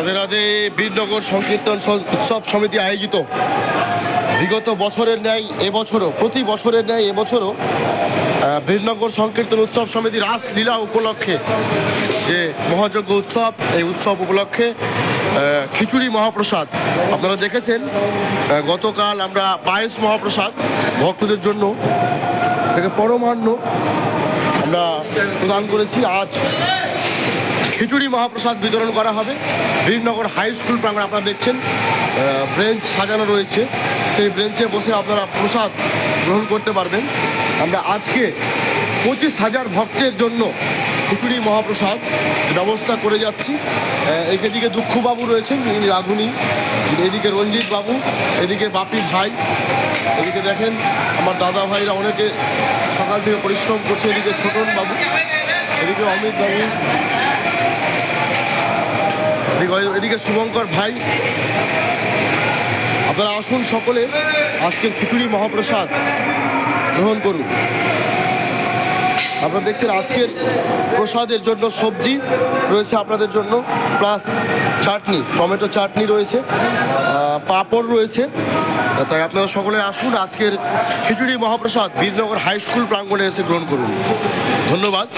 রাধে রাধে বীরনগর সংকীর্তন উৎসব সমিতি আয়োজিত। বিগত বছরের ন্যায় এবছরও, প্রতি বছরের ন্যায় এবছরও বীরনগর সংকীর্তন উৎসব সমিতি রাসলীলা উপলক্ষে যে মহাযজ্ঞ উৎসব, এই উৎসব উপলক্ষে খিচুড়ি মহাপ্রসাদ। আপনারা দেখেছেন গতকাল আমরা পায়েস মহাপ্রসাদ ভক্তদের জন্য থেকে পরমান্ন আমরা প্রদান করেছি। আজ খিচুড়ি মহাপ্রসাদ বিতরণ করা হবে। বীরনগর হাই স্কুল প্রাঙ্গণ আপনারা দেখছেন ব্রেঞ্চ সাজানো রয়েছে। সেই ব্রেঞ্চে বসে আপনারা প্রসাদ গ্রহণ করতে পারবেন। আমরা আজকে পঁচিশ হাজার ভক্তের জন্য খিচুড়ি মহাপ্রসাদ ব্যবস্থা করে যাচ্ছি। এদিকে দুঃখবাবু রয়েছেন ইনি রাধুনি। এদিকে রঞ্জিত বাবু এদিকে বাপি ভাই। এদিকে দেখেন, আমার দাদা ভাইরা অনেকে সকাল থেকে পরিশ্রম করছে, এদিকে ছোটন বাবু এদিকে অমিত বাবু এদিকে- শুভঙ্কর ভাই। আপনারা আসুন সকলে আজকের খিচুড়ি মহাপ্রসাদ গ্রহণ করুন। আপনারা দেখছেন আজকের প্রসাদের জন্য সবজি রয়েছে আপনাদের জন্য প্লাস চাটনি, টমেটো চাটনি রয়েছে পাঁপড় রয়েছে। তাই আপনারা সকলে আসুন, আজকের খিচুড়ি মহাপ্রসাদ বীরনগর হাই স্কুল প্রাঙ্গণে এসে গ্রহণ করুন। ধন্যবাদ।